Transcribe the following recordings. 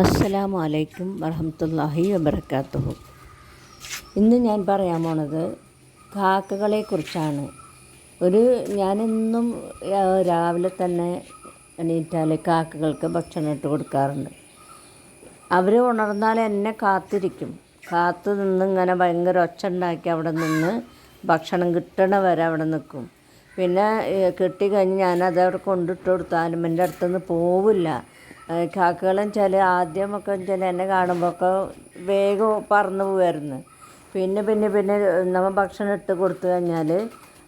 അസ്സലാമു അലൈക്കും വറഹമത്തല്ലാഹി വബർക്കാത്തുഹു ഇന്ന് ഞാൻ പറയാൻ പോണത് കാക്കകളെക്കുറിച്ചാണ്. ഒരു ഞാനെന്നും രാവിലെ തന്നെ എണീറ്റാൽ കാക്കകൾക്ക് ഭക്ഷണം ഇട്ട് കൊടുക്കാറുണ്ട്. അവർ ഉണർന്നാൽ എന്നെ കാത്തിരിക്കും. കാത്തു നിന്ന് ഇങ്ങനെ ഭയങ്കര ഒച്ച ഉണ്ടാക്കി അവിടെ നിന്ന് ഭക്ഷണം കിട്ടണ വരെ അവിടെ നിൽക്കും പിന്നെ കിട്ടിക്കഴിഞ്ഞ് ഞാനത് അവിടെ കൊണ്ടിട്ട് കൊടുത്താലും എന്റെ അടുത്തുനിന്ന് പോവില്ല. കാക്കകളും ചില ആദ്യമൊക്കെ വെച്ചാൽ എന്നെ കാണുമ്പോഴൊക്കെ വേഗം പറന്നു പോവായിരുന്നു. പിന്നെ പിന്നെ പിന്നെ നമ്മൾ ഭക്ഷണം ഇട്ട് കൊടുത്തു കഴിഞ്ഞാൽ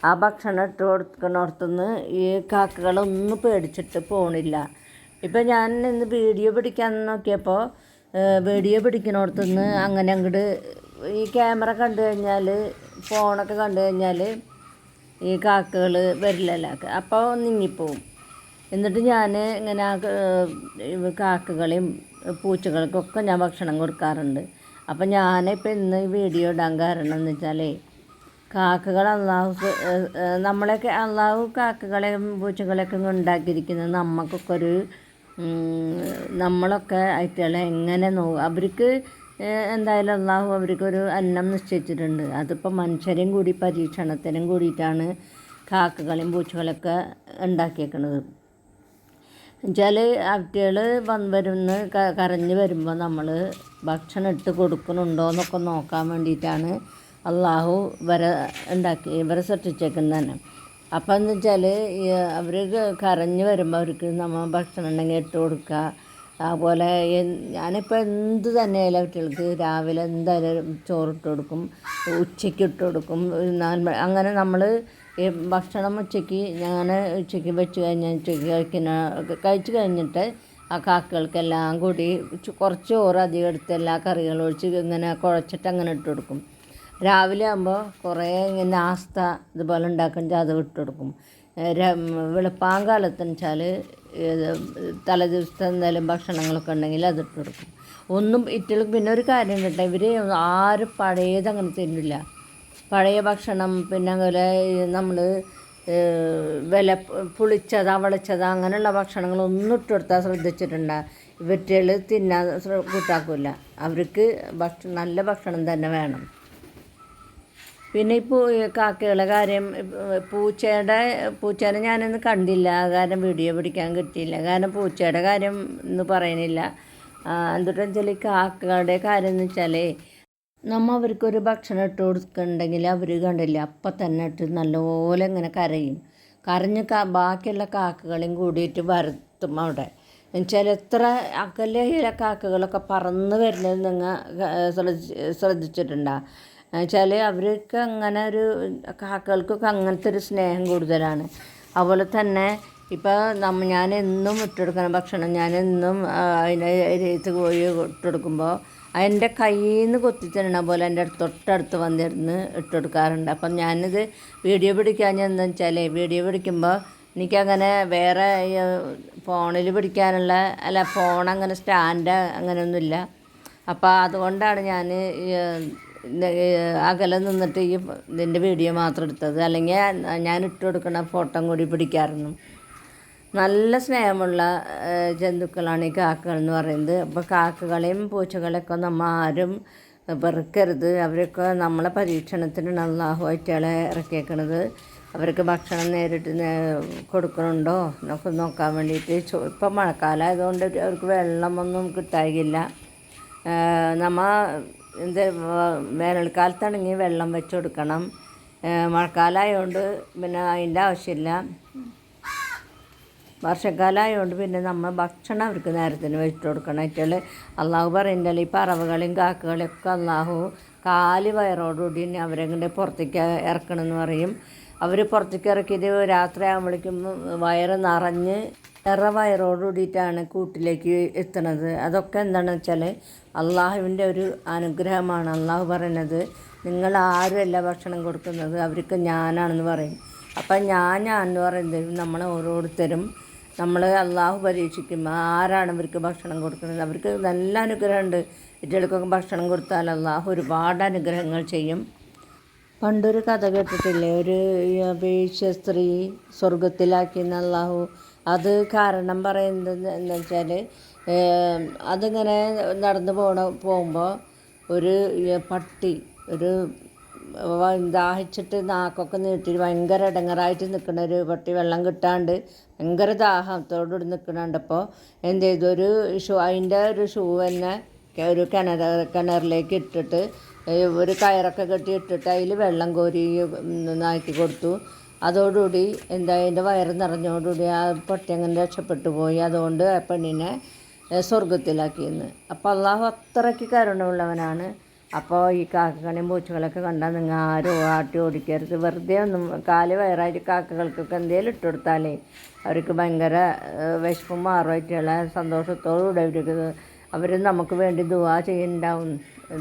ആ ഭക്ഷണം ഇട്ട് കൊടുക്കുന്നിടത്തുനിന്ന് ഈ കാക്കകളൊന്നും പേടിച്ചിട്ട് പോണില്ല. ഇപ്പം ഞാൻ ഇന്ന് വീഡിയോ പിടിക്കാൻ നോക്കിയപ്പോൾ വീഡിയോ പിടിക്കുന്നിടത്തുനിന്ന് അങ്ങനെ അങ്ങോട്ട് ഈ ക്യാമറ കണ്ടു കഴിഞ്ഞാൽ ഫോണൊക്കെ കണ്ടു കഴിഞ്ഞാൽ ഈ കാക്കകൾ വരില്ലല്ലോ. അപ്പോൾ നീങ്ങിപ്പോവും. എന്നിട്ട് ഞാൻ ഇങ്ങനെ കാക്കകളെയും പൂച്ചകൾക്കൊക്കെ ഞാൻ ഭക്ഷണം കൊടുക്കാറുണ്ട്. അപ്പം ഞാനിപ്പോൾ ഇന്ന് വീഡിയോ ഇടാൻ കാരണം എന്ന് വെച്ചാലേ കാക്കകൾ അള്ളാഹു നമ്മളെയൊക്കെ അള്ളാഹു കാക്കകളെയും പൂച്ചകളെയൊക്കെ ഉണ്ടാക്കിയിരിക്കുന്നത് നമുക്കൊക്കെ ഒരു നമ്മളൊക്കെ ആയിട്ടുള്ള എങ്ങനെ നോ അവർക്ക് എന്തായാലും അള്ളാഹു അവർക്കൊരു അന്നം നിശ്ചയിച്ചിട്ടുണ്ട്. അതിപ്പോൾ മനുഷ്യരെയും കൂടി പരീക്ഷണത്തിനും കൂടിയിട്ടാണ് കാക്കകളെയും പൂച്ചകളൊക്കെ ഉണ്ടാക്കിയേക്കുന്നത് എന്നുവെച്ചാൽ അവറ്റകൾ വന്ന് വരുന്ന കരഞ്ഞ് വരുമ്പോൾ നമ്മൾ ഭക്ഷണം ഇട്ട് കൊടുക്കുന്നുണ്ടോ എന്നൊക്കെ നോക്കാൻ വേണ്ടിയിട്ടാണ് അള്ളാഹു വരെ ഉണ്ടാക്കി ഇവരെ സൃഷ്ടിച്ചേക്കുന്നത് തന്നെ അപ്പം എന്ന് വെച്ചാൽ അവർ കരഞ്ഞ് വരുമ്പോൾ അവർക്ക് നമ്മൾ ഭക്ഷണം ഉണ്ടെങ്കിൽ ഇട്ട് കൊടുക്കുക അതുപോലെ ഞാനിപ്പോൾ എന്ത് തന്നെയായാലും അവറ്റകൾക്ക് രാവിലെ എന്തായാലും ചോറിട്ട് കൊടുക്കും ഉച്ചയ്ക്ക് ഇട്ട് കൊടുക്കും അങ്ങനെ നമ്മൾ ഈ ഭക്ഷണം ഉച്ചയ്ക്ക് ഞാൻ ഉച്ചയ്ക്ക് വെച്ച് കഴിഞ്ഞാൽ ഉച്ചയ്ക്ക് കഴിക്കുന്ന കഴിച്ച് കഴിഞ്ഞിട്ട് ആ കാക്കകൾക്കെല്ലാം കൂടി കുറച്ച് ചോറ് അധികം എടുത്ത് എല്ലാ കറികളും ഒഴിച്ച് ഇങ്ങനെ കുഴച്ചിട്ട് അങ്ങനെ ഇട്ട് കൊടുക്കും. രാവിലെ ആകുമ്പോൾ കുറേ ഇങ്ങനെ ആസ്ത ഇതുപോലെ ഉണ്ടാക്കുന്ന അത് ഇട്ട് കൊടുക്കും. വെളുപ്പാങ്കാലത്ത് വെച്ചാൽ തലേ ദിവസത്തെ എന്തെങ്കിലും ഭക്ഷണങ്ങളൊക്കെ ഉണ്ടെങ്കിൽ അത് ഇട്ട് കൊടുക്കും. ഒന്നും ഇറ്റൾക്ക് പിന്നെ ഒരു കാര്യം കേട്ടോ ഇവർ ആരും പഴയത് അങ്ങനെ തിന്നില്ല. പഴയ ഭക്ഷണം പിന്നെ അതുപോലെ നമ്മൾ വില പുളിച്ചത് അവളിച്ചത് അങ്ങനെയുള്ള ഭക്ഷണങ്ങളൊന്നും ഇട്ട് കൊടുത്താൽ ശ്രദ്ധിച്ചിട്ടുണ്ട് ഇവറ്റകൾ തിന്നാൻ കൂട്ടാക്കില്ല അവർക്ക് ഭക്ഷണം നല്ല ഭക്ഷണം തന്നെ വേണം. പിന്നെ ഇപ്പോൾ കാക്കകളെ കാര്യം പൂച്ചയുടെ പൂച്ചേനെ ഞാനൊന്നും കണ്ടില്ല. കാരണം വീഡിയോ പിടിക്കാൻ കിട്ടിയില്ല. കാരണം പൂച്ചയുടെ കാര്യം ഒന്നും പറയണില്ല. എന്തുട്ടെന്ന് വെച്ചാൽ കാക്കകളുടെ കാര്യം എന്ന് വെച്ചാൽ നമ്മൾ അവർക്കൊരു ഭക്ഷണം ഇട്ട് കൊടുക്കുന്നുണ്ടെങ്കിൽ അവർ കണ്ടില്ല അപ്പം തന്നെ ഇട്ട് നല്ലപോലെ ഇങ്ങനെ കരയും. കരഞ്ഞ് കാ ബാക്കിയുള്ള കാക്കകളെയും കൂടിയിട്ട് വരുത്തും അവിടെ. എന്നുവെച്ചാൽ എത്ര അകലെയുള്ള കാക്കകളൊക്കെ പറന്ന് വരുന്നത് നിങ്ങൾ ശ്രദ്ധി ശ്രദ്ധിച്ചിട്ടുണ്ടോ? എന്നുവെച്ചാൽ അവർക്ക് അങ്ങനെ ഒരു കാക്കകൾക്കൊക്കെ അങ്ങനത്തെ ഒരു സ്നേഹം കൂടുതലാണ്. അതുപോലെ തന്നെ ഇപ്പോൾ നമ്മ ഞാൻ എന്നും ഭക്ഷണം. ഞാൻ എന്നും അതിനെ എരിയത്ത് കോഴി ഇട്ടെടുക്കുമ്പോൾ അതിന്റെ കയ്യിൽ നിന്ന് കൊത്തി തിന്നണ പോലെ എന്റെ തൊട്ടടുത്ത് വന്നിരുന്ന് ഇട്ട് കൊടുക്കാറുണ്ട് അപ്പം ഞാനിത് വീഡിയോ പിടിക്കാൻ എന്താണെന്ന് വെച്ചാൽ വീഡിയോ പിടിക്കുമ്പോൾ എനിക്കങ്ങനെ വേറെ ഫോണിൽ പിടിക്കാനുള്ള അല്ല ഫോൺ അങ്ങനെ സ്റ്റാൻഡ് അങ്ങനെയൊന്നുമില്ല. അപ്പോൾ അതുകൊണ്ടാണ് ഞാൻ അകലെ നിന്നിട്ട് ഈ ഇതിന്റെ വീഡിയോ മാത്രം എടുത്തത്. അല്ലെങ്കിൽ ഞാൻ ഇട്ട് കൊടുക്കുന്ന ഫോട്ടോ കൂടി പിടിക്കാറുണ്ട്. നല്ല സ്നേഹമുള്ള ജന്തുക്കളാണ് ഈ കാക്കകൾ എന്ന് പറയുന്നത്. അപ്പോൾ കാക്കകളെയും പൂച്ചകളെയൊക്കെ നമ്മൾ ആരും വെറുക്കരുത്. അവരൊക്കെ നമ്മളെ പരീക്ഷണത്തിനാണ് അള്ളാഹു ആയിട്ടുകളെ ഇറക്കിയേക്കണത്. അവർക്ക് ഭക്ഷണം നേരിട്ട് കൊടുക്കണുണ്ടോ? എന്നൊക്കെ നോക്കാൻ വേണ്ടിയിട്ട് ഇപ്പം മഴക്കാലമായതുകൊണ്ട് അവർക്ക് വെള്ളമൊന്നും കിട്ടായില്ല. നമ്മൾ എന്ത് വേനൽക്കാലത്താണെങ്കിൽ വെള്ളം വെച്ച് കൊടുക്കണം. മഴക്കാലമായതുകൊണ്ട് പിന്നെ അതിന്റെ ആവശ്യമില്ല. വർഷക്കാലമായതുകൊണ്ട് പിന്നെ നമ്മൾ ഭക്ഷണം അവർക്ക് നേരത്തിന് വെച്ചിട്ട് കൊടുക്കണം. വെച്ചാൽ അള്ളാഹു പറയുന്നില്ല ഈ പറവകളെയും കാക്കകളെയും ഒക്കെ അള്ളാഹു കാൽ വയറോടുകൂടി തന്നെ അവരെങ്ങനെ പുറത്തേക്ക് ഇറക്കണമെന്ന് പറയും. അവർ പുറത്തേക്ക് ഇറക്കിയത് രാത്രി ആകുമ്പോഴേക്കും വയറ് നിറഞ്ഞ് നിറ വയറോട് കൂടിയിട്ടാണ് കൂട്ടിലേക്ക് എത്തുന്നത്. അതൊക്കെ എന്താണെന്ന് വെച്ചാൽ അള്ളാഹുവിന്റെ ഒരു അനുഗ്രഹമാണ്. അള്ളാഹു പറയുന്നത് നിങ്ങൾ ആരുമല്ല ഭക്ഷണം കൊടുക്കുന്നത് അവർക്ക് ഞാനാണെന്ന് പറയും. അപ്പം ഞാൻ ഞാൻ എന്ന് പറയുന്നത് നമ്മളെ ഓരോരുത്തരും നമ്മൾ അള്ളാഹു പരീക്ഷിക്കും ആരാണ് ഇവർക്ക് ഭക്ഷണം കൊടുക്കുന്നത്? അവർക്ക് നല്ല അനുഗ്രഹമുണ്ട്. കുട്ടികൾക്കൊക്കെ ഭക്ഷണം കൊടുത്താൽ അള്ളാഹു ഒരുപാട് അനുഗ്രഹങ്ങൾ ചെയ്യും. പണ്ടൊരു കഥ കേട്ടിട്ടില്ലേ? ഒരു അപേക്ഷ സ്ത്രീ സ്വർഗത്തിലാക്കിയെന്ന് അള്ളാഹു അത് കാരണം പറയുന്നത് എന്ന് വെച്ചാൽ അതിങ്ങനെ നടന്നു പോണ പോകുമ്പോൾ ഒരു പട്ടി ഒരു ദാഹിച്ചിട്ട് നാക്കൊക്കെ നീട്ടി ഭയങ്കര ഇടങ്ങറായിട്ട് നിൽക്കുന്ന ഒരു പട്ടി വെള്ളം കിട്ടാണ്ട് ഭയങ്കര ദാഹത്തോടുകൂടി നിൽക്കണപ്പോൾ എന്ത് ചെയ്തു? ഒരു ഷൂ അതിന്റെ ഒരു ഷൂ തന്നെ ഒരു കിണർ കിണറിലേക്ക് ഇട്ടിട്ട് ഒരു കയറൊക്കെ കെട്ടി ഇട്ടിട്ട് അതിൽ വെള്ളം കോരി നാക്കി കൊടുത്തു. അതോടുകൂടി എന്താ അതിന്റെ വയറ് നിറഞ്ഞോടുകൂടി ആ പട്ടി അങ്ങനെ രക്ഷപ്പെട്ടു പോയി. അതുകൊണ്ട് ആ പെണ്ണിനെ സ്വർഗത്തിലാക്കിയെന്ന് അപ്പോൾ അള്ളാഹു അത്രയ്ക്ക് കരുണയുള്ളവനാണ്. അപ്പോൾ ഈ കാക്കകളെയും പൂച്ചകളൊക്കെ കണ്ടാൽ നിങ്ങൾ ആരും ആട്ടി ഓടിക്കരുത്. വെറുതെ ഒന്നും കാൽ വയറായിട്ട് കാക്കകൾക്കൊക്കെ എന്തെങ്കിലും ഇട്ട് കൊടുത്താലേ അവർക്ക് ഭയങ്കര വിശപ്പും മാറുമായിട്ടുള്ള സന്തോഷത്തോടുകൂടെ അവർക്ക് അവർ നമുക്ക് വേണ്ടി ദുവാ ചെയ്യുന്നുണ്ടാവും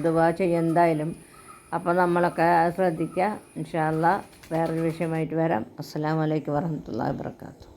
ദുവാ ചെയ്യും എന്തായാലും അപ്പോൾ നമ്മളൊക്കെ ശ്രദ്ധിക്കുക ഇൻഷാല്ല വേറൊരു വിഷയമായിട്ട് വരാം. അസ്സാം വലൈക്കും വരഹമുല്ലാ വാബർക്കാത്തു